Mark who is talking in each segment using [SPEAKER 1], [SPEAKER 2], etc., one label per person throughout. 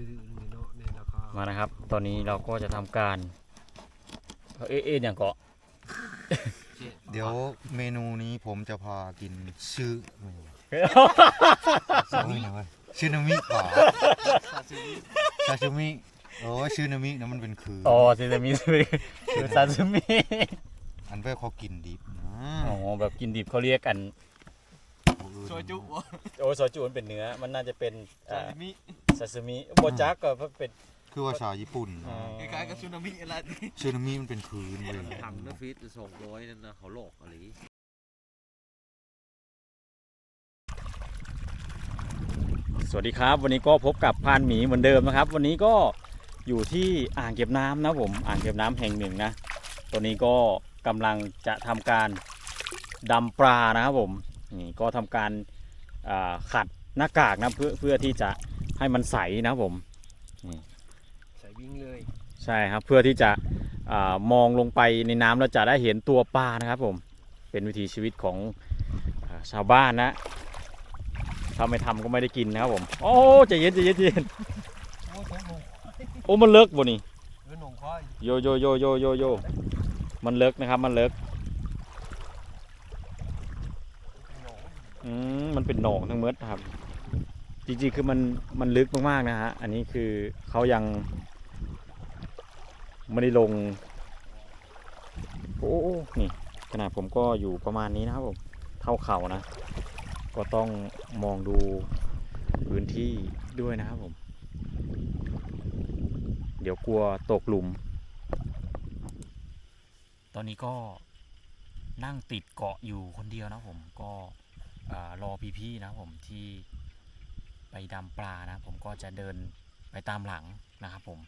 [SPEAKER 1] ตื้อนี่เนาะในราคา
[SPEAKER 2] มานะครับ ตอนนี้เราก็จะทำการ เอ๊ะเอ๊ะอย่างเกาะ
[SPEAKER 3] เดี๋ยวเมนูนี้ผมจะพากินชื่อเมนูซามินะเว้ยชื่อนามิป่าซาชิมิโอ้ยชื่อนามินะมันเป็นคือ
[SPEAKER 2] อ๋อซาซิมิคือซาซิมิ
[SPEAKER 3] อันเพื่อเขากินดิบนะ
[SPEAKER 2] อ๋อแบบกินดิบเขาเรียกกัน
[SPEAKER 4] ซอยจุวะ
[SPEAKER 2] โอ้ซอยจูมันเป็นเนื้อ มันน่าจะเป็น
[SPEAKER 4] ซาซิมิ
[SPEAKER 2] ซาซิมิโบจักก็เป็น
[SPEAKER 3] คือว่าชาวญี่ปุ่นนะ
[SPEAKER 2] อ๋อ
[SPEAKER 4] คล้ายๆกับซูนามิอะไรนี่
[SPEAKER 3] ชื่อนามิมันเป็นคืนเลย
[SPEAKER 5] ทำนะฟีดสองร้อยนั่นนะเขาหลอกอะไร
[SPEAKER 2] สวัสดีครับ วันนี้ก็พบกับพานหมีเหมือนเดิมนะครับ วันนี้ก็อยู่ที่อ่างเก็บน้ำนะผมอ่างเก็บน้ำแห่งหนึ่งนะตัวนี้ก็กำลังจะทำการดำปลานะครับผมนี่ก็ทำการอ่าขัดหน้ากากนะเพื่อเพื่อที่จะ ให้มันใสนะครับผม
[SPEAKER 1] ใส่วิ่งเลย
[SPEAKER 2] ใช่ครับเพื่อที่จะอามองลงไปในน้ำแล้วจะได้เห็นตัวปลานะครับผมเป็นวิถีชีวิตของอาชาวบ้านนะถ้าไม่ทำก็ไม่ได้กินนะครับผมโอ้ใจเย็นใจเย็นใจเย็น
[SPEAKER 1] โอ้ยหนง
[SPEAKER 2] โอ้มันเลิกบ่นี่
[SPEAKER 1] เออหนงควาย
[SPEAKER 2] โยโยโยโยโยโยมันเลิกนะครับมันเลิก
[SPEAKER 1] หนง
[SPEAKER 2] อืมมันเป็นหนองทั้งเมดครับ จริงๆคือมันมันลึกมากๆนะฮะ อันนี้คือเขายังไม่ได้ลง โอ้นี่ ขนาดผมก็อยู่ประมาณนี้นะครับผม เท่าเข่านะ ก็ต้องมองดูพื้นที่ด้วยนะครับผม เดี๋ยวกลัวตกหลุม ตอนนี้ก็นั่งติดเกาะอยู่คนเดียวนะผม ก็เอ่อรอพี่ๆนะผมที่ ไปดำปลานะผมก็จะเดินไปตามหลังนะครับผม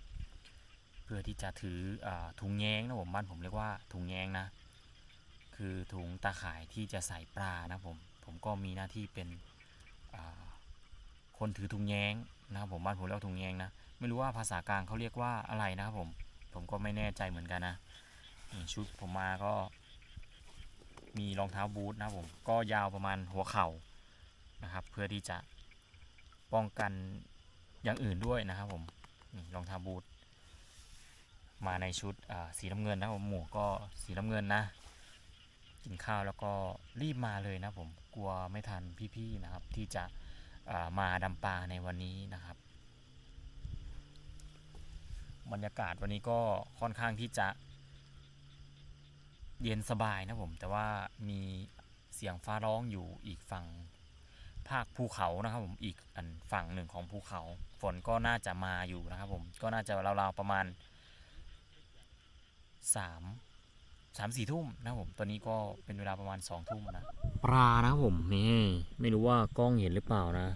[SPEAKER 2] เพื่อที่จะถืออถุงแยงนะผมบ้านผมเรียกว่าถุงแยงนะ คือถุงตาข่ายที่จะใส่ปลานะผมผมก็มีหน้าที่เป็นคนถือถุงแยงนะครับผมบ้านผมเรียกว่าถุงแยงนะไม่รู้ว่าภาษากลางเขาเรียกว่าอะไรนะครับผมผมก็ไม่แน่ใจเหมือนกันนะชุดผมมาก็ มีรองเท้าบูทนะผมก็ยาวประมาณหัวเข่านะครับ เพื่อที่จะ ป้องกันอย่างอื่นด้วยนะครับผมนี่รองเท้าบูทมาในชุดสีน้ำเงินนะผมหมวกก็สีน้ำเงินนะ กินข้าวแล้วก็รีบมาเลยนะผมกลัวไม่ทันพี่ๆนะครับ ที่จะามาดำปลาในวันนี้นะครับ บรรยากาศวันนี้ก็ค่อนข้างที่จะ เย็นสบายนะผม แต่ว่ามีเสียงฟ้าร้องอยู่อีกฝั่ง ภาคภูเขานะครับผมอีกอันฝั่งหนึ่งของภูเขา ฝนก็น่าจะมาอยู่นะครับผมก็น่าจะราวๆประมาณสามสามสี่ทุ่มนะครับผมตอนนี้ก็เป็นเวลาประมาณสองทุ่มนะปลานะครับผมนี่ไม่รู้ว่ากล้องเห็นหรือเปล่านะ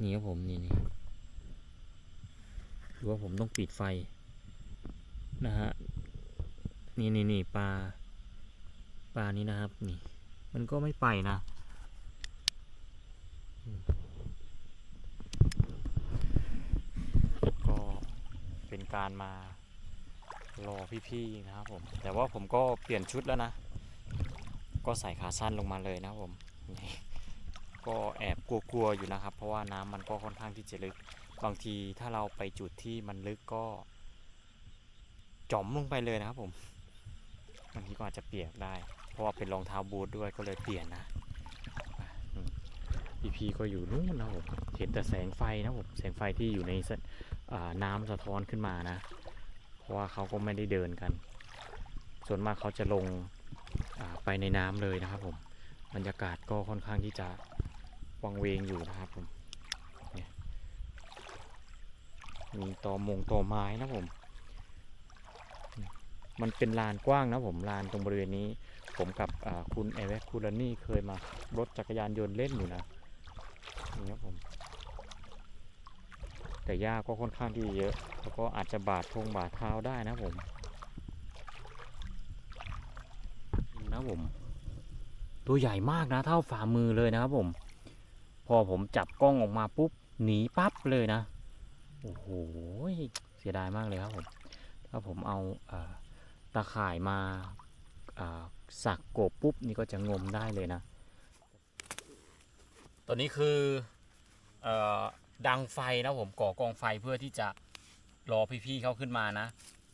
[SPEAKER 2] นี่ครับผมนี่นี่หรือว่าผมต้องปิดไฟนะฮะนี่นี่นี่ปลาปลานี้นะครับนี่มันก็ไม่ไปนะอืมก็เป็น การมารอพี่ๆนะครับผม แต่ว่าผมก็เปลี่ยนชุดแล้วนะ ก็ใส่ขาสั้นลงมาเลยนะครับผมก็แอบกลัวๆอยู่นะครับ เพราะว่าน้ำมันก็ค่อนข้างที่จะลึก บางทีถ้าเราไปจุดที่มันลึกก็จอมลงไปเลยนะครับผมบางทีก็อาจจะเปียกได้ เพราะว่าเป็นรองเท้าบูทด้วยก็เลยเปลี่ยนนะพีพีก็อยู่นู่นนะผมเห็นแต่แสงไฟนะผมแสงไฟที่อยู่ใน สะอ่าน้ำสะท้อนขึ้นมานะ เพราะว่าเขาก็ไม่ได้เดินกัน ส่วนมากเขาจะลงไปในน้ำเลยนะครับผมบรรยากาศก็ค่อนข้างที่จะวังเวงอยู่นะครับผมมีตอมงตอไม้นะผม มันเป็นลานกว้างนะผมลานตรงบริเวณนี้ ผมกับคุณเอเวคูลานี่เคยมารถจักรยานยนต์เล่นอยู่นะนี่ครับผม แต่หญ้าก็ค่อนข้างที่เยอะ แล้วก็อาจจะบาดทงบาดเท้าได้นะผม นะผม ตัวใหญ่มากนะเท่าฝ่ามือเลยนะครับผม พอผมจับกล้องออกมาปุ๊บหนีปั๊บเลยนะ โอ้โหเสียดายมากเลยครับผม ถ้าผมเอาอ่าตาข่ายมาสักกบปุ๊บนี่ก็จะงมได้เลยนะ ตอนนี้คือเออ ดังไฟนะผมก่อกองไฟเพื่อที่จะรอพี่ๆเขาขึ้นมานะ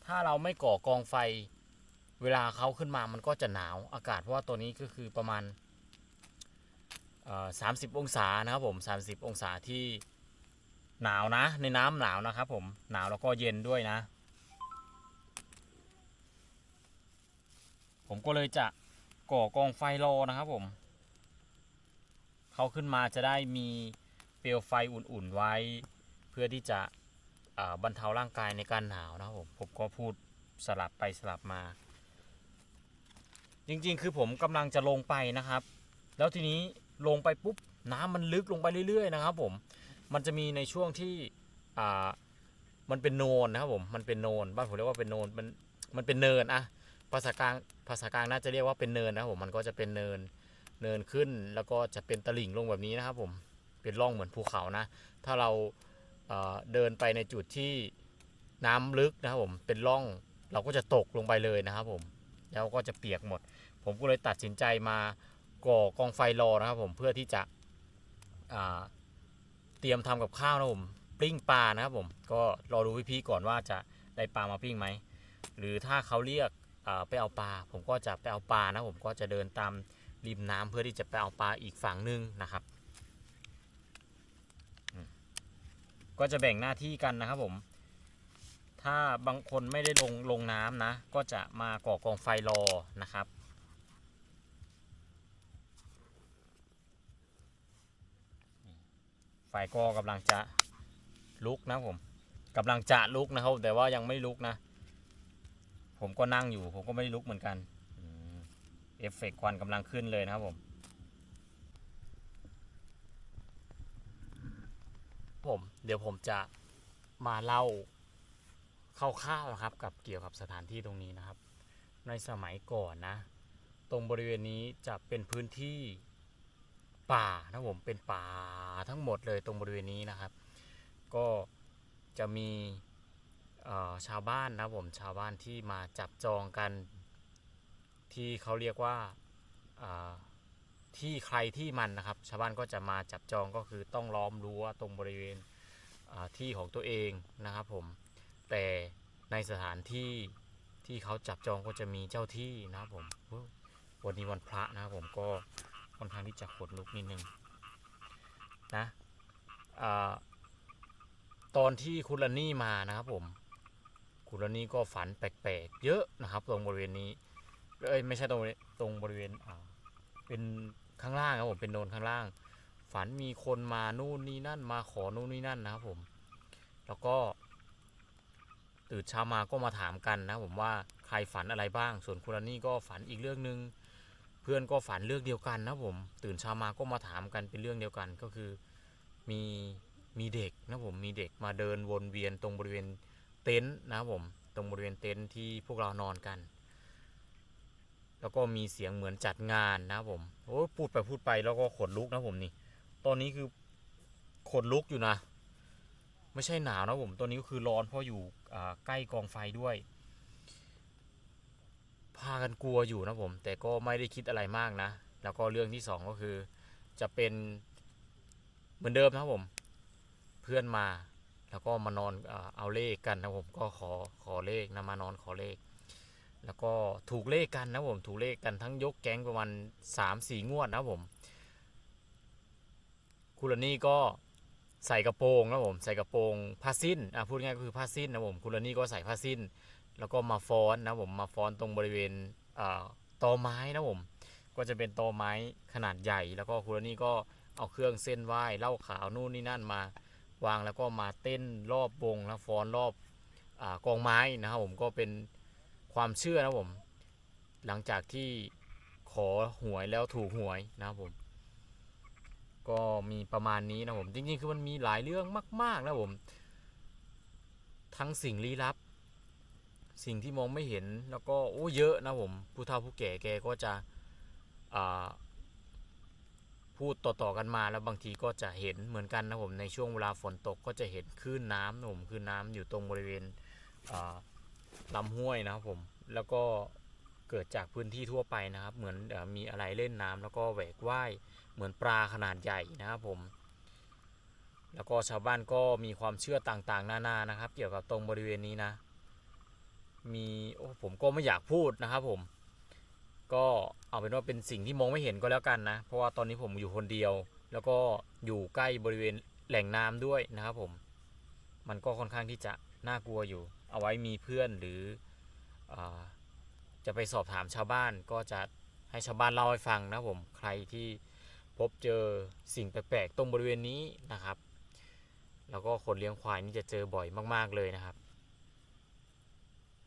[SPEAKER 2] ถ้าเราไม่ก่อกองไฟ เวลาเขาขึ้นมามันก็จะหนาวอากาศเพราะว่าตัวนี้ก็คือประมาณสามสิบองศานะครับผม30องศาที่หนาวนะ ในน้ำหนาวนะครับผมหนาวแล้วก็เย็นด้วยนะ ผมก็เลยจะก่อกองไฟรอนะครับผมเขาขึ้นมาจะได้มี ลวไฟอุ่นๆไว้ เพื่อที่จะบรรเทาร่างกายในการหนาวนะครับผมผมก็พูดสลับไปสลับมา จริงๆ คือผมกำลังจะลงไปนะครับ แล้วทีนี้ลงไปปุ๊บน้ำมันลึกลงไปเรื่อยๆนะครับผมมันจะมีในช่วงที่มันเป็นโนนนะครับผมมันเป็นโนนบ้านผมเรียกว่าเป็นโนนมันมันเป็นเนินอะภาษากลางภาษากลางน่าจะเรียกว่าเป็นเนินนะครับผมมันก็จะเป็นเนินเนินขึ้นแล้วก็จะเป็นตลิ่งลงแบบนี้นะครับผม เป็นร่องเหมือนภูเขานะ ถ้าเราเเดินไปในจุดที่น้ำลึกนะครับผมเป็นร่องเราก็จะตกลงไปเลยนะครับผมแล้วก็จะเปียกหมด ผมก็เลยตัดสินใจมาก่อกองไฟรอนะครับผมเพื่อที่จะเตรียมทำกับข้าวนะผมปิ้งปลานะครับผมก็รอดูพี่ๆก่อนว่าจะได้ปลามาปิ้งไหมหรือถ้าเขาเรียกไปเอาปลา ผมก็จะไปเอาปลานะผมก็จะเดินตามริมน้ำเพื่อที่จะไปเอาปลาอีกฝั่งหนึงนะครับอืม ก็จะแบ่งหน้าที่กันนะครับผม ถ้าบางคนไม่ได้ลงลงน้ำนะ ก็จะมาก่อกองไฟรอนะครับไฟก็กำลังจะลุกนะผมกำลังจะลุกนะครับ แต่ว่ายังไม่ลุกนะ ผมก็นั่งอยู่ ผมก็ไม่ลุกเหมือนกันเอฟเฟกต์ควันกำลังขึ้นเลยนะครับผม ผม เดี๋ยวผมจะมาเล่าคร่าวๆนะครับ กับเกี่ยวกับสถานที่ตรงนี้นะครับ ในสมัยก่อนนะ ตรงบริเวณนี้จะเป็นพื้นที่ป่านะผมเป็นป่าทั้งหมดเลยตรงบริเวณนี้นะครับ ก็จะมีชาวบ้านนะผมชาวบ้านที่มาจับจองกัน ที่เขาเรียกว่า ที่ใครที่มันนะครับ ชาวบ้านก็จะมาจับจองก็คือต้องล้อมรั้วตรงบริเวณที่ของตัวเองนะครับผมแต่ในสถานที่ที่เขาจับจองก็จะมีเจ้าที่นะครับผมวันนี้วันพระนะครับผมก็ค่อนข้างที่จะขนลุกนิดนึงนะอตอนที่คุณลานี่มานะครับผมคุณลานี่ก็ฝันแปลกๆเยอะนะครับ ตรงบริเวณนี้เอ้ยไม่ใช่ตรงตรงบริเวณอ่า เป็นข้างล่างครับผมเป็นโนนข้างล่าง ฝันมีคนมานู่นนี่นั่นมาขอนู่นนี่นั่นนะครับผม แล้วก็ ตื่นเช้ามาก็มาถามกันนะผมว่าใครฝันอะไรบ้าง ส่วนคุณนี่ก็ฝันอีกเรื่องหนึ่งเพื่อนก็ฝันเรื่องเดียวกันนะผม ตื่นเช้ามาก็มาถามกันเป็นเรื่องเดียวกันก็คือมีมีเด็กนะผมมีเด็กมาเดินวนเวียนตรงบริเวณเต็นท์นะครับผม ตรงบริเวณเต็นท์ที่พวกเรานอนกัน แล้วก็มีเสียงเหมือนจัดงานนะผมโอ้พูดไปพูดไปแล้วก็ขนลุกนะผมนี่ ตอนนี้คือขนลุกอยู่นะ ไม่ใช่หนาวนะผมตัวนี้ก็คือร้อนเพราะอยู่ใกล้กองไฟด้วย พากันกลัวอยู่นะผม แต่ก็ไม่ได้คิดอะไรมากนะ แล้วก็เรื่องที่สองก็คือ จะเป็นเหมือนเดิมนะผม เพื่อนมาแล้วก็มานอนเอาเลขกันนะผมก็ขอขอเลขนะมานอนขอเลข แล้วก็ถูกเลขกันนะผมถูกเลขกันทั้งยกแก๊งประมาณสามสี่งวดนะผมคุณลานี่ก็ใส่กระโปรงนะผมใส่กระโปรงผ้าสิ้นอะพูดง่ายก็คือผ้าสิ้นนะผมคุณลานี่ก็ใส่ผ้าสิ้น แล้วก็มาฟ้อนนะผมมาฟ้อนตรงบริเวณตอไม้นะผมก็จะเป็นตอไม้ขนาดใหญ่ แล้วก็คุณลานี่ก็เอาเครื่องเส้นไหว้เหล้าขาวนู่นนี่นั่นมาวางแล้วก็มาเต้นรอบวงแล้วฟ้อนรอบอกองไม้นะครับผมก็เป็น ความเชื่อนะผม หลังจากที่ขอหวยแล้วถูกหวยนะครับผม ก็มีประมาณนี้นะผมจริงๆคือมันมีหลายเรื่องมาก ๆ นะผม ทั้งสิ่งลี้ลับ สิ่งที่มองไม่เห็นแล้วก็โอ้เยอะนะผมผู้เฒ่าผู้แก่แกก็จะพูดต่อๆกันมาแล้วบางทีก็จะเห็นเหมือนกันนะผมในช่วงเวลาฝนตกก็จะเห็นคลื่นน้ำนะผมคลื่นน้ำอยู่ตรงบริเวณ ลำห้วยนะครับผมแล้วก็เกิดจากพื้นที่ทั่วไปนะครับ เหมือนมีอะไรเล่นน้ำแล้วก็แหวกว่ายเหมือนปลาขนาดใหญ่นะครับผม แล้วก็ชาวบ้านก็มีความเชื่อต่างๆ นานานะครับ เกี่ยวกับตรงบริเวณนี้นะ มีโอ้ผมก็ไม่อยากพูดนะครับผม ก็เอาเป็นว่าเป็นสิ่งที่มองไม่เห็นก็แล้วกันนะ เพราะว่าตอนนี้ผมอยู่คนเดียว แล้วก็อยู่ใกล้บริเวณแหล่งน้ำด้วยนะครับผม มันก็ค่อนข้างที่จะน่ากลัวอยู่ เอาไว้มีเพื่อนหรืออจะไปสอบถามชาวบ้านก็จะให้ชาวบ้านเล่าให้ฟังนะผมใครที่พบเจอสิ่งแปลกๆตรงบริเวณนี้นะครับ แล้วก็คนเลี้ยงควายนี่จะเจอบ่อยมาก ๆเลยนะครับ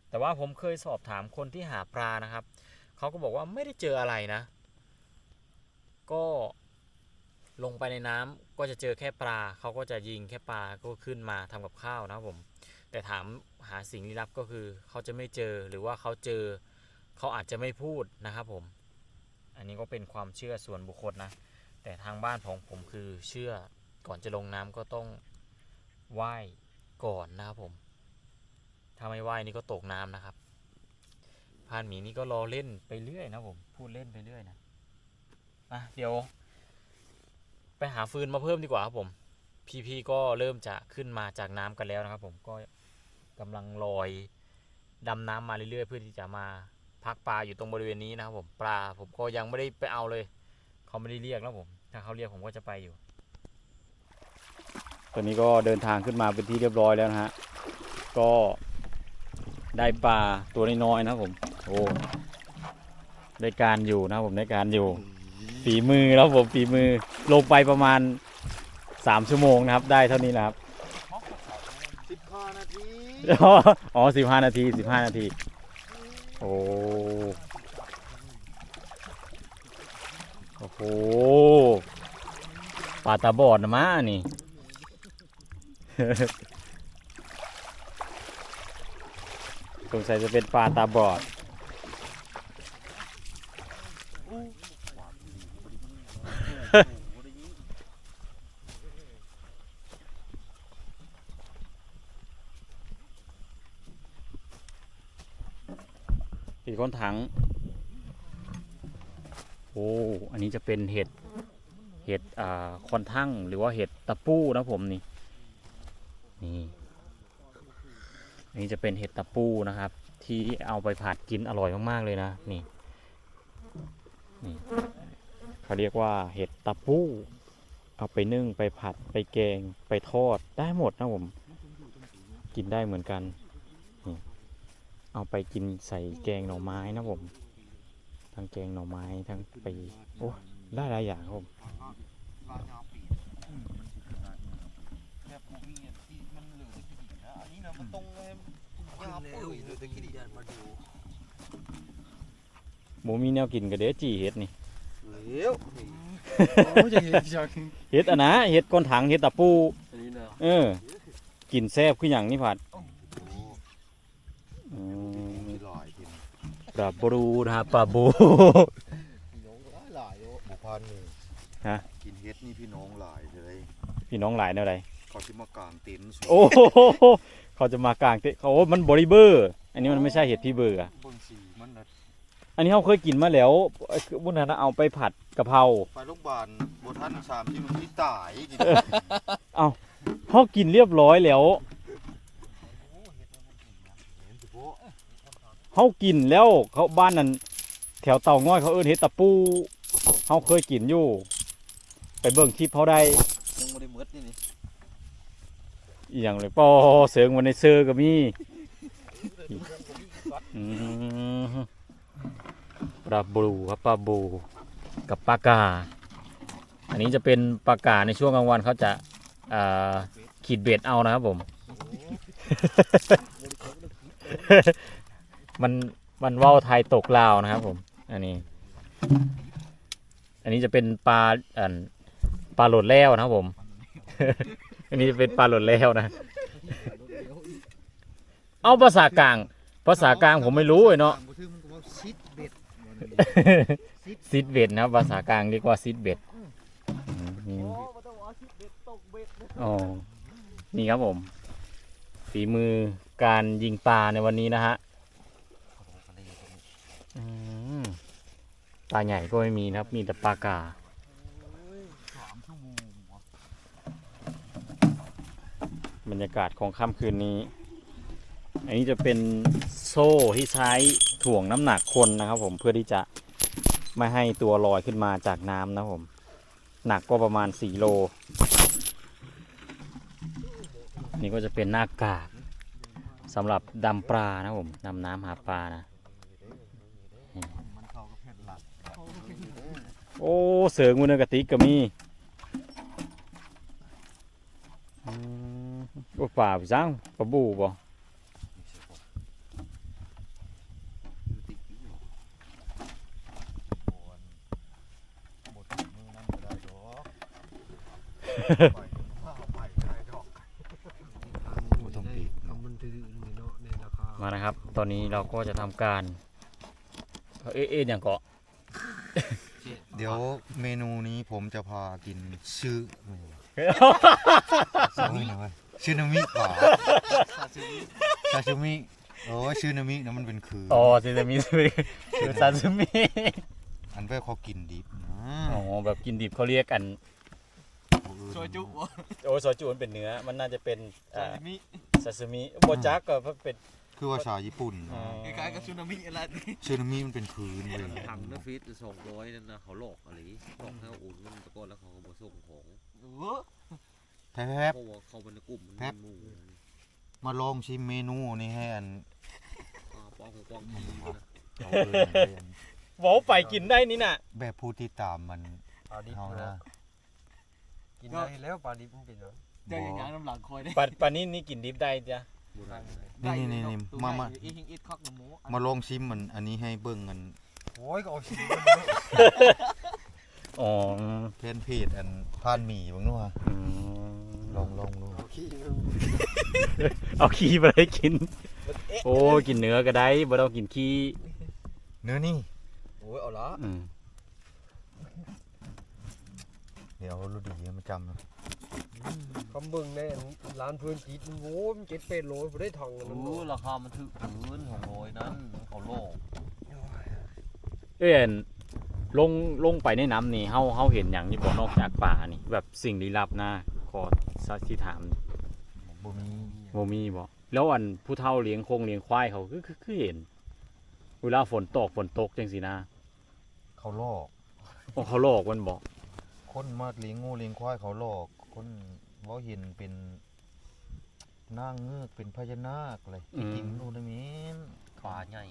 [SPEAKER 2] แต่ว่าผมเคยสอบถามคนที่หาปลานะครับเขาก็บอกว่าไม่ได้เจออะไรนะ ก็ลงไปในน้ำก็จะเจอแค่ปลาเขาก็จะยิงแค่ปลาก็ขึ้นมาทำกับข้าวนะครับผม แต่ถามหาสิ่งลี้ลับก็คือเขาจะไม่เจอหรือว่าเขาเจอเขาอาจจะไม่พูดนะครับผม อันนี้ก็เป็นความเชื่อส่วนบุคคลนะ แต่ทางบ้านของผมคือเชื่อก่อนจะลงน้ำก็ต้องไหว้ก่อนนะครับผม ถ้าไม่ไหว้นี่ก็ตกน้ำนะครับพานหมีนี่ก็รอเล่นไปเรื่อยนะผมพูดเล่นไปเรื่อยนะอะเดี๋ยว ไปหาฟืนมาเพิ่มดีกว่าครับผม พี่ๆก็เริ่มจะขึ้นมาจากน้ำกันแล้วนะครับผมก็ กำลังลอยดำน้ำมาเรื่อยๆ เพื่อที่จะมาพักปลาอยู่ตรงบริเวณนี้นะครับผมปลาผมก็ยังไม่ได้ไปเอาเลย เขาไม่ได้เรียกแล้วผมถ้าเขาเรียกผมก็จะไปอยู่ ตอนนี้ก็เดินทางขึ้นมาเป็นที่เรียบร้อยแล้วนะฮะก็ได้ปลาตัวน้อยๆนะครับผมโอ้ได้การอยู่นะครับผมได้การอยู่ฝีมือแล้วผมฝีมือลงไปประมาณ 3 ชั่วโมงนะครับ ได้เท่านี้แหละครับ อ๋อสิบห้านาทีสิบห้านาที โอ้โอ้โหปลาตาบอดนะมานี่ สงสัยจะเป็นปลาตาบอดอ กคนถัง โอ้ อันนี้จะเป็นเห็ด เห็ดอ่าคอนทั่งหรือว่าเห็ดตะปูนะผมนี่ นี่ อันนี้จะเป็นเห็ดตะปูนะครับ ที่เอาไปผัดกินอร่อยมากๆเลยนะ นี่ นี่เขาเรียกว่าเห็ดตะปู เอาไปนึ่งไปผัดไปแกงไปทอดได้หมดนะผม กินได้เหมือนกัน เอาไปกินใส่แกงหน่อไม้นะผม ทั้งแกงหน่อไม้ทั้งไปโอ้ได้หลายอย่างครับผม
[SPEAKER 3] แบบผมมีที่มันเหลือตะกี้นะอันนี้นะมันตรงเลยยาวปุ้ยเลยตะกี้ยันมาดู
[SPEAKER 2] หมูมีแนวกินกับเด้อจีเห็ดนี่
[SPEAKER 3] เหลี้ยว
[SPEAKER 1] โอ้ยจะเห็นจัง
[SPEAKER 2] เห็ดอะนะเห็ดก้นถังเห็ดตะปู
[SPEAKER 1] อันนี้นะ
[SPEAKER 2] เออกินแซ่บคืออย่างนี้ผัดอื ม
[SPEAKER 3] มีหลายกิน
[SPEAKER 2] ปลาบรูนะครับปลาบู
[SPEAKER 3] พี่น้องหลายหลายโอ้หมู่พันนี่
[SPEAKER 2] ฮะ
[SPEAKER 3] กินเฮ็ดนี่พี่น้องหลายเลย
[SPEAKER 2] พี่น้องหลายแนวใด
[SPEAKER 3] เขาที่มากางเต็นท์สูง
[SPEAKER 2] โอ้โหเขาจะมากลางเตะเขาโอ้มันบริเบอร์ อันนี้มันไม่ใช่เห็ดพี่เบอร์อะ
[SPEAKER 3] เบิ่งสีมันน่ะ
[SPEAKER 2] อันนี้เขาเคยกินมาแล้วเอ้ยบุญนะเอาไปผัดกะเพรา
[SPEAKER 3] ไปโรงพยาบาลบทันสามที่มันที่ตายกิน
[SPEAKER 2] เขากินเรียบร้อยแล้ว
[SPEAKER 3] เห็นสิโพ
[SPEAKER 2] เขากินแล้วเขาบ้านนั้นแถวเต่าง้อยเขาเอิ้นเห็ดตะปูเขาเคยกินอยู่ ไปเบิ่งคลิปเขาได้
[SPEAKER 5] ยังไม่ได้หมดนี่นี่
[SPEAKER 2] อีหยังเลยปอเสิงวันในเซอร์ก็มีอืมปลาบูครับปลาบูกับปลากา อันนี้จะเป็นปลากาในช่วงกลางวันเขาจะอ่าขีดเบ็ดเอานะครับผม มันมันว่าวไทยตกลาวนะครับผม อันนี้ อันนี้จะเป็นปลาอันปลาหลดแล้วนะครับผม อันนี้จะเป็นปลาหลดแล้วนะ เอาภาษากลาง ภาษากลางผมไม่รู้เลยเนาะ
[SPEAKER 3] ซิดเบ็ด
[SPEAKER 2] ซิดเบ็ดนะภาษากลางเรียกว่าซิดเบ็ดอืมนี่อ๋อนี่ครับผม ฝีมือการยิงปลาในวันนี้นะฮะ ปลาใหญ่ก็ไม่มีนะครับ มีแต่ปลากาบรรยากาศของค่ำคืนนี้ อันนี้จะเป็นโซ่ที่ใช้ถ่วงน้ำหนักคนนะครับ ผมเพื่อที่จะไม่ให้ตัวลอยขึ้นมาจากน้ำนะครับผม หนักก็ประมาณ4โล นี่ก็จะเป็นหน้ากากสำหรับดำปลานะครับผมดำน้ำหาปลานะ
[SPEAKER 3] มันเข้ากับเพชรหลัก
[SPEAKER 2] โอ้เสืองูเนื้อกระติกก็มีอืมโอ้ป่าพี่จังปลาบูบ่
[SPEAKER 3] หมดมือนั่นก็ได้ดอกไปข้าวไปได้ดอกบ่ต้องปีกเนาะ
[SPEAKER 1] มันถือนี่เนาะในราคา
[SPEAKER 2] มานะครับ ตอนนี้เราก็จะทำการ เอ๊ะเอ๊ะอย่างเกาะ
[SPEAKER 3] เดี๋ยวเมนูนี้ผมจะพากินชื่อซามินะเว้ยชื่อนามิป่า
[SPEAKER 4] ซาซิมิ
[SPEAKER 3] ซาชิมิโอ้ยชื่อนามินะมันเป็นคือ
[SPEAKER 2] อ๋อซินามิคือซาซิมิ
[SPEAKER 3] อันแบบเขากินดิบนะ
[SPEAKER 2] อ๋อแบบกินดิบเขาเรียกกัน
[SPEAKER 4] โชยจุวะ
[SPEAKER 2] โอ้ซอยจูมันเป็นเนื้อ มันน่าจะเป็น
[SPEAKER 4] ซาซิมิ
[SPEAKER 2] ซาซิมิโบจักก็เป็น
[SPEAKER 3] คือภาษาญี่ปุ่น
[SPEAKER 2] อ๋อ
[SPEAKER 4] คล้ายๆกับซูนามิอะไรนี่
[SPEAKER 3] ชื่อนามิมันเป็นคืนเว้ย
[SPEAKER 5] ถังนะฟีดสองร้อยนั่นนะเขาหลอกอะไรหลอกให้เอาอุ่นมันตะโกนแล้วเขาก็มาส่งของ
[SPEAKER 4] โอ้โห
[SPEAKER 3] แทบ
[SPEAKER 5] เพราะว่าเขาเป็นกลุ่มมัน
[SPEAKER 3] แป๊บ
[SPEAKER 5] หมู่
[SPEAKER 3] มาลองชิมเมนูนี่ให้อัน
[SPEAKER 5] อ่าป้องของป้องทีนะ
[SPEAKER 3] เขาเอิ้นอันเป็น
[SPEAKER 2] เว้าไปกินได้นี่น่ะ
[SPEAKER 3] แบบผู้ที่ตามมัน
[SPEAKER 1] ปลาดิบ
[SPEAKER 3] เอานะ
[SPEAKER 1] กินได้แล้วปลาดิบมันเป็นเนาะ
[SPEAKER 4] เจออย่างงี้น้ำหลังคอยได้
[SPEAKER 2] ปลาปลานี่นี่กินดิบได้จ้ะ
[SPEAKER 5] โบราณ
[SPEAKER 3] นี่นี่นี่นี่มามา
[SPEAKER 4] อีหิงอีทคอกหมู
[SPEAKER 3] มาลองชิมมันอันนี้ให้เบิ่งกัน
[SPEAKER 1] โอ้ยก็เอาสิ
[SPEAKER 2] อ๋อ
[SPEAKER 3] เพนเพจอันพานหมี่เบางนู่นฮะ
[SPEAKER 2] อืม
[SPEAKER 3] ลองลองดู
[SPEAKER 1] เอาขี้
[SPEAKER 2] เอาขี้ไปให้กิน โอ้กินเนื้อก็ได้บ่ต้องกินขี้
[SPEAKER 3] เนื้อนี่
[SPEAKER 1] โอ้ยเอาละ
[SPEAKER 2] อืม
[SPEAKER 3] เดี๋ยวเอารูดีมาจำนะ
[SPEAKER 1] คำเบิ่งในร้านเพื่อนจีดมันโว้มันเจ็ดเป็ดโลบ่ได้ทองกันมัน
[SPEAKER 5] โอ้ราคามันถึกพื้นของร้อยนั้นเขาหลอก
[SPEAKER 2] เอ้ยอันลงลงไปในน้ำนี่เฮาเฮาเห็นอย่างนี้บ่นอกจากป่านี่ แบบสิ่งลี้ลับนะขอสักที่ถาม
[SPEAKER 3] บ่มี
[SPEAKER 2] บ่มีบ่แล้วอันผู้เฒ่าเลี้ยงโคงเลี้ยงควายเขาคือคือคือเห็นเวลาฝนตกฝนตกจังซี่นะ
[SPEAKER 3] เขาลอก
[SPEAKER 2] โอ้เขาหลอกมันบ่
[SPEAKER 3] คนมาเลี้ยงงูเลี้ยงควายเขาหลอก คนว่าเห็นเป็นนางเงือกเป็นพญานาคอะไรจริงๆดูนะมิน
[SPEAKER 5] ปลาใหญ่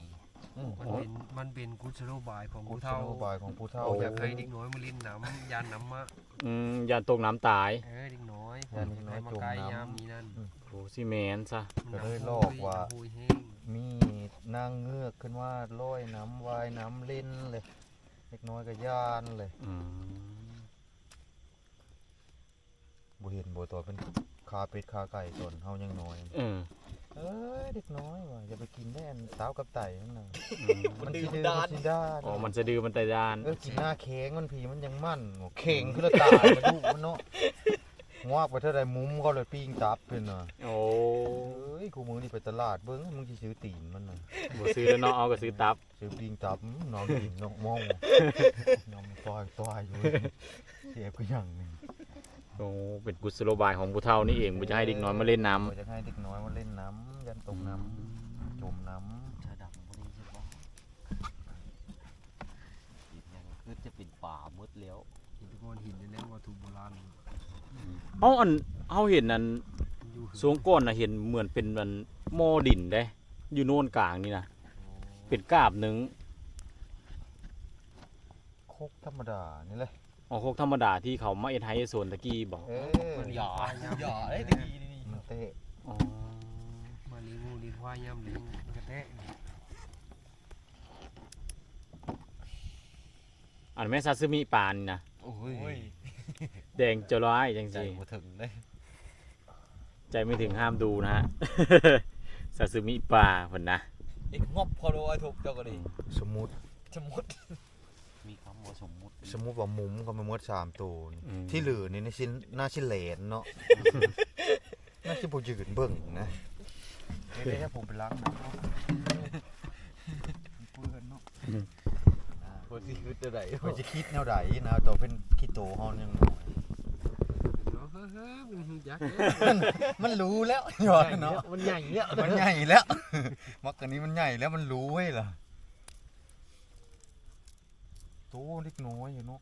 [SPEAKER 3] อืม
[SPEAKER 1] มันเป็นมันเป็นกุศโลบายของ
[SPEAKER 3] กุ
[SPEAKER 1] ผู้
[SPEAKER 3] ศ
[SPEAKER 1] เฒ่า
[SPEAKER 3] โลบายของผู้เฒ่า
[SPEAKER 1] อยากให้เด็กน้อยมาเล่นน้ำยานน้ำมะ
[SPEAKER 2] อืมอย่าตกน้ำตาย
[SPEAKER 1] เออเด็กน้อย
[SPEAKER 3] ยานเด็กน้อย
[SPEAKER 1] มา
[SPEAKER 3] จม
[SPEAKER 1] ไกล
[SPEAKER 3] น้ำ
[SPEAKER 1] ยามนี้นั่น
[SPEAKER 2] โอ้สิแมนซะ
[SPEAKER 3] ก็เลยลอกว่า
[SPEAKER 1] น้ำพุยแห้ง
[SPEAKER 3] มีนางเงือกขึ้นว่าลอยน้ำว่ายน้ำเล่นเลย เล็กน้อยก็ย่านเลย
[SPEAKER 2] อืม
[SPEAKER 3] บ่เห็นบ่ตัวเป็นคาเป็ดคาไก่ตนเฮายังน้อย
[SPEAKER 2] เออ
[SPEAKER 3] เอ้ยเด็กน้อยว่ะอย่าไปกินได้อันสาวกับไต่นั่นน่ะ
[SPEAKER 2] อืม
[SPEAKER 3] มันสิดื้อมันสิด้าน
[SPEAKER 2] อ๋อมันจะดื้อมันแต่ดาน
[SPEAKER 3] เออกินหน้าเค้งมันผีมันยังมั่นโอ้เข่งคือละตายมันดุมันเนาะงอกไปเท่าใดมุมเขาเลยปิ้งจับเพิ่นน่ะ
[SPEAKER 2] โอ้
[SPEAKER 3] เอ้ยกูมึงนี่ไปตลาดเบิ่งมึงสิซื้อตีนมันน่ะ
[SPEAKER 2] บ่ซื้อแล้วเนาะเอาก็ซื้อตับ
[SPEAKER 3] ซื้อปิ้งจับอื้อนอนกินนกมองนอนตอยตอยอยู่เจ็บก็ยังหนึง
[SPEAKER 2] โอ้เป็นกุศโลบายของผู้เฒ่านี่เองบ่จะให้เด็กน้อยมาเล่นน้ำ
[SPEAKER 3] บ่จะให้เด็กน้อยมาเล่นน้ำยันตกน้ำจมน้ำ
[SPEAKER 5] ชาดำพอดีใช่ปะอีกอย่างคือจะเป็นป่ามืดแล้ว
[SPEAKER 1] หินตะโกนหินในแนววัตถุโบราณ
[SPEAKER 2] เอ้าอันเฮาเห็นนั่น
[SPEAKER 1] อยู่
[SPEAKER 2] สวงก้อนน่ะเห็นเหมือนเป็นมันหม้อดินเด้อยู่โน่นกลางนี่นะเป็นกาบหนึง
[SPEAKER 3] โคกธรรมดานี่แหละ
[SPEAKER 2] อ๋อโคกธรรมดาที่เขามาเอ็ดไฮโซนตะกี้บอก
[SPEAKER 3] เออ
[SPEAKER 1] มัน
[SPEAKER 4] หยอ
[SPEAKER 1] ควายยาม
[SPEAKER 4] หยอได้ดีดี
[SPEAKER 3] มันเตะ
[SPEAKER 2] อ๋อ
[SPEAKER 1] มาเลี้ยงงูเลี้ยงควายยามเลี้ยงกระแทก
[SPEAKER 2] อันแม่ซาซึมิปานนี่นะ
[SPEAKER 3] โอ้
[SPEAKER 4] โอ้ย
[SPEAKER 2] แดงจะร้ายจัง
[SPEAKER 3] ใจ
[SPEAKER 2] สิ
[SPEAKER 3] บ่ถึงเลย
[SPEAKER 2] ใจไม่ถึงห้ามดูนะฮะซาซึมิปลาเพิ่นนะ
[SPEAKER 4] อีกงบพอรู้ไอ้ทุกเจ้าก็ดี
[SPEAKER 3] สมมุติ
[SPEAKER 4] สมมุติ
[SPEAKER 5] มีคำว่า สมมุติ
[SPEAKER 3] สมมุติว่ามุมเขามาหมดสามตัวนี่
[SPEAKER 2] อืม
[SPEAKER 3] ที่เหลือนี่ในชิ้นหน้าชิ้นเหลนเนาะ น่าจะบ่ยืนเบิ่งนะเดี๋ยวให้ผมไปล้างน้ำเนาะเปื้อนเนาะ
[SPEAKER 5] พอสิคือจะไหน
[SPEAKER 3] มันจะคิดแนวใดนะตัวเป็นขี้โตเฮายังน้อย
[SPEAKER 1] เฮ้ฮ้ยเฮ้ยมันหูยักษ์
[SPEAKER 3] มันรู้แล้ว
[SPEAKER 1] ให
[SPEAKER 3] ยอด
[SPEAKER 1] ญ่เนาะ
[SPEAKER 3] เนาะ
[SPEAKER 1] มันใหญ่เนี่ย
[SPEAKER 3] มันใหญ่แล้ว มักกันนี้มันใหญ่แล้วมันรู้เว้ยล่ะโตเล็กน้อยอยู่เนาะ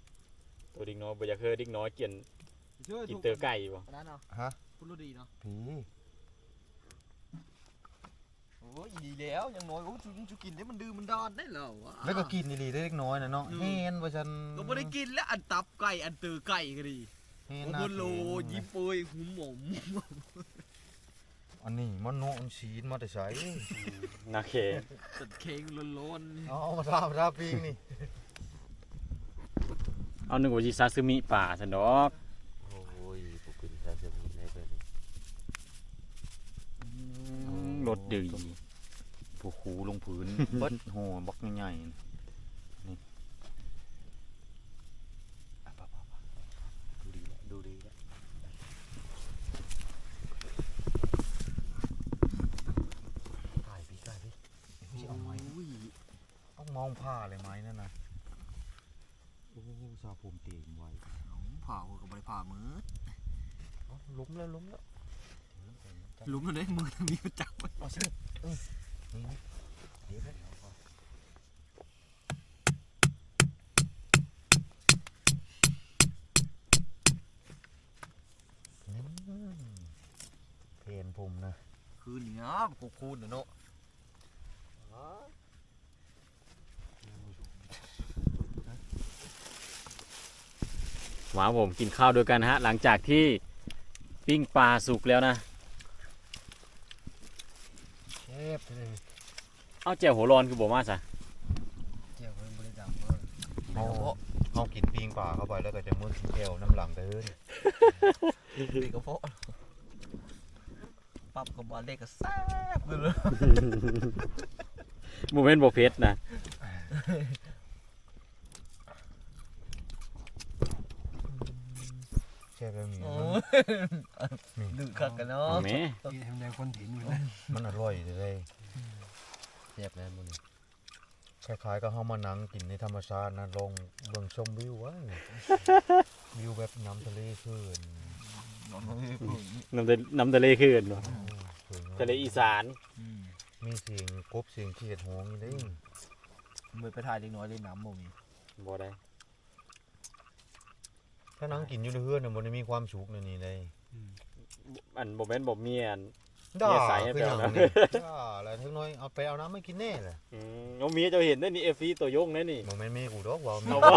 [SPEAKER 2] ตัวดิกน้อยบ่อยากเคยดิกน้อยเกียนกินเตอไก่บ่
[SPEAKER 4] นั่นเนาะ
[SPEAKER 3] ฮะ
[SPEAKER 4] พูดรู้ดีเนาะ
[SPEAKER 3] ผี
[SPEAKER 4] โอ้ยดีแล้วยังน้อยโอ้จุจุกินได้มันดื้อมันดอนได้เหรอวะ
[SPEAKER 3] แล้วก็กินดีๆได้เล็กน้อยนะเนาะ
[SPEAKER 4] อืม
[SPEAKER 3] เห็นว่าฉัน
[SPEAKER 4] ก็ไม่ได้กินแล้วอันตับไก่อันตือไก่ก็ดี
[SPEAKER 3] เห็น
[SPEAKER 4] โอ้
[SPEAKER 3] หน้า
[SPEAKER 4] โหโล
[SPEAKER 3] เข็ง
[SPEAKER 4] ยิบเปยหุ่มหมม
[SPEAKER 3] อันนี้มันเนาะมันชีนมาแต่ใส
[SPEAKER 2] นาเค
[SPEAKER 4] ตัดเค้งล้น
[SPEAKER 3] เอามาทามาทาปีงนี่
[SPEAKER 2] เอานึกว่าสิซาซึมิป่าซั่นดอก
[SPEAKER 5] โอ้ยผมกินซาซิมิได้เลยนี่
[SPEAKER 2] รถดื้อ
[SPEAKER 3] ผู้คูลงพื้น เบิดโหบักใหญ่ๆนี่อะปะปะปะดูดีแล้วดูดีแล้วถ่ายพี่ถ่ายพี่ไม่ใช่เอาไม้ต้องมองผ้าเลยไม้นั่นนะ โอ้สาภูมิเตียงไว้
[SPEAKER 4] ๆผ่าหัวกับใบผ่ามือ
[SPEAKER 3] เอ้าล้มแล้วล้มแล้ว
[SPEAKER 4] หลุมมันได้มือทางนี้มาจับไว้
[SPEAKER 3] เอาสิเออนี่นี่เดี๋ยวเดี๋ยวเอาอืมเพนผมนะ
[SPEAKER 4] คืนนี้กูคูนเนาะ
[SPEAKER 2] หวาผมกินข้าวด้วยกันฮะ หลังจากที่ปิ้งปลาสุกแล้วนะ
[SPEAKER 1] เชฟเลย
[SPEAKER 2] เอาแจ่วหัวร้อนคือบ่มาซะ
[SPEAKER 1] เจ้าคนบริจาคเพิ่ม
[SPEAKER 3] เอาเอากินปีงป่าเข้าไปแล้วก็จะมึนแก้วน้ำหลังเดิน
[SPEAKER 4] ปีกระเพาะปั๊บกับบอลเด็กก็แซ่บเลย
[SPEAKER 2] โมเมนต์บ่เผ็ดนะ
[SPEAKER 3] แช่แบบนี้
[SPEAKER 4] โอ้
[SPEAKER 3] มัน
[SPEAKER 4] ดื้อคักกันเนาะ
[SPEAKER 2] เอาแหม่
[SPEAKER 1] ที่ทำแนวคนถิ่นอยู่นะ
[SPEAKER 3] มันอร่อยเลย
[SPEAKER 5] เทียบแล้วมึง
[SPEAKER 3] คล้ายๆกับเฮามานั่งกินในธรรมชาตินะลงเบิ่งชมวิวไว้วิวแบบน้ำทะเลขึ้น
[SPEAKER 4] นอนไม่พูด
[SPEAKER 2] น้ำทะน้ำทะเลขึ้นบ่
[SPEAKER 3] สวยงาม
[SPEAKER 2] ทะเลอีสาน
[SPEAKER 3] มีเสียงกบเสียงเขียดหงอยู่เด้
[SPEAKER 4] มือไปถ่ายเล็กน้อยเลยน้ำบ่มี
[SPEAKER 2] บ่ได้
[SPEAKER 3] ถ้านั่งกินอยู่ในเฮือนน่ะบ่ได้มีความสุขในนี้เลย
[SPEAKER 2] อันบ่แม่นบ่มีอัน
[SPEAKER 3] ด่า
[SPEAKER 2] เมียใส่ให้
[SPEAKER 3] คือหยัง
[SPEAKER 2] แปลว่า
[SPEAKER 3] นี่ด่าแล้วถึงน้อยเอาไปเอาน้ำไม่กินแน่เลย
[SPEAKER 2] อืมเอามีเจ้าเห็นได้นี่ FC ตัวยงได้นี่
[SPEAKER 3] บ่แม่นแม่กูดอกว่าแม่
[SPEAKER 2] เอาบ่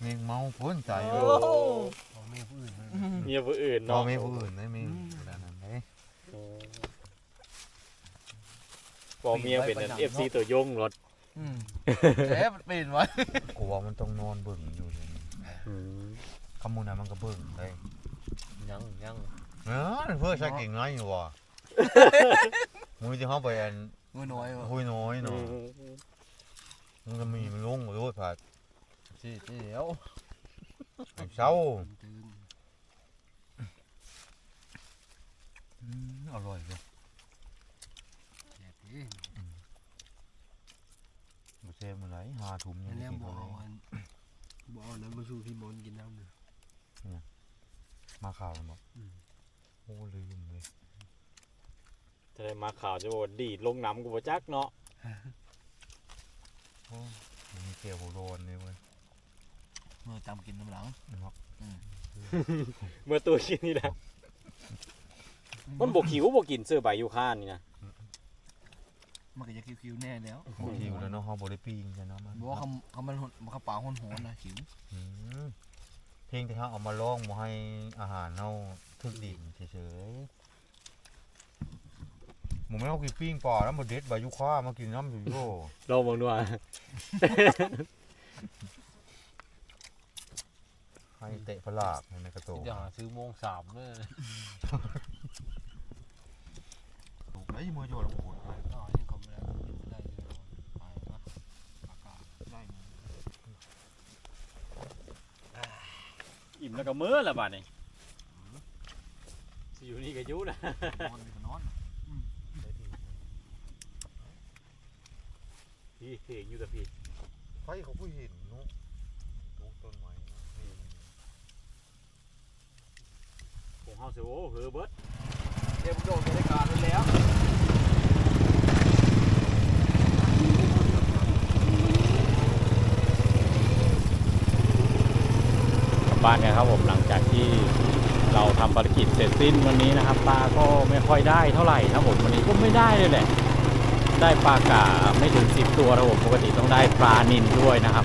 [SPEAKER 3] แม่งเมาพ้นใจ
[SPEAKER 2] โอ้
[SPEAKER 1] เอาแม่ผู้อื่นมา
[SPEAKER 2] เมียผู้อื่น
[SPEAKER 3] เนา
[SPEAKER 2] เนาะ
[SPEAKER 3] แม่ผู้อื่นได้แม่งขนาดนั้นเด้
[SPEAKER 2] อืมบ่เมียเป็นอัน FC ตัวยงรถ
[SPEAKER 4] แซ่บเป็นไว้
[SPEAKER 3] กูว่ามันต้องนอนเบิ่งอยู่เลย
[SPEAKER 2] อืม
[SPEAKER 3] คำมูน่ะมันก็เบิ่งได้
[SPEAKER 5] ยังยัง
[SPEAKER 3] เออเพื่อใช้เก่งน้อยอยู่ว่ะมึงจะเข้าไปอัน
[SPEAKER 4] มือน้อย
[SPEAKER 3] คุยน้อยเนาะมึงก็มีมันลงมาด้วยผัด
[SPEAKER 4] จีเจียว
[SPEAKER 3] ไอ้เช้า
[SPEAKER 1] ตึง
[SPEAKER 3] อืมอร่อยเลย
[SPEAKER 1] แซ่บดิ
[SPEAKER 3] บ่เซมันไหลหาถุง
[SPEAKER 1] อั
[SPEAKER 3] ยั
[SPEAKER 1] น
[SPEAKER 3] ง
[SPEAKER 1] นี้
[SPEAKER 3] กิน
[SPEAKER 1] บ่
[SPEAKER 3] เขาเล
[SPEAKER 1] เอา
[SPEAKER 3] ย
[SPEAKER 1] อันบ่อานั้นมาสู่พี่บอลกินน้ำเลย
[SPEAKER 3] มาข่าวมันบอกโอ้ลืมเลย
[SPEAKER 2] จะได้มาข่าวจะบอกว่าดีดลงน้ำกูบ่จักเนาะ
[SPEAKER 3] โอ้ยมีเกี่ยวโรนเลยเว้ยเมื่
[SPEAKER 4] อจำกินน้ำหลัง
[SPEAKER 3] นะครับ
[SPEAKER 2] เมื่อตัวกินนี่นะมันบ่ขิวบ่กินเสื้อใบยูคานี่นะ
[SPEAKER 4] มันก็จะคิวๆแน่แล้ว
[SPEAKER 3] โอ้หิวแล้วเนาะเฮาบ่ได้ปิ้งกันเนาะมัน
[SPEAKER 4] บอกว่าเขาเขามันมันเขาป่าหนโหนนะคิว
[SPEAKER 3] อืมเพียงแต่เฮาเอามาลองบ่ให้อาหารเฮาถึกดินเฉยๆหมูไม่เอากินปิ้งปลาแล้วมาเด็ดใบยุค่ามากินน้ำอยู่โย
[SPEAKER 2] ลองเบิ่งดูว่า
[SPEAKER 3] ให้เตะพลากในกระโตก
[SPEAKER 5] อย่าซื้อโมงสามเลย
[SPEAKER 3] ไอ้ยมือโยนลงโหดไป
[SPEAKER 2] แล้วก็เมื่อละบาดนี่สิอยู่นี่ก็ยุ่นะ
[SPEAKER 4] นอนก็นอน
[SPEAKER 2] พี่เถียงอยู่แต่พี่
[SPEAKER 3] ไฟเขาผู้เห็นนุทุต้นไม้นี่ผมเฮา
[SPEAKER 2] เสิโอ้เฮือเบิร์
[SPEAKER 4] ตรียมโดดกรรยากาศไว้แล้ว
[SPEAKER 2] บ้านกันครับผมหลังจากที่เราทำภารกิจเสร็จสิ้นวันนี้นะครับปลาก็ไม่ค่อยได้เท่าไหร่ครับผมวันนี้ก็ไม่ได้เลยแหละได้ปลากาไม่ถึง10ตัวนะครับผมปกติต้องได้ปลานินด้วยนะครับ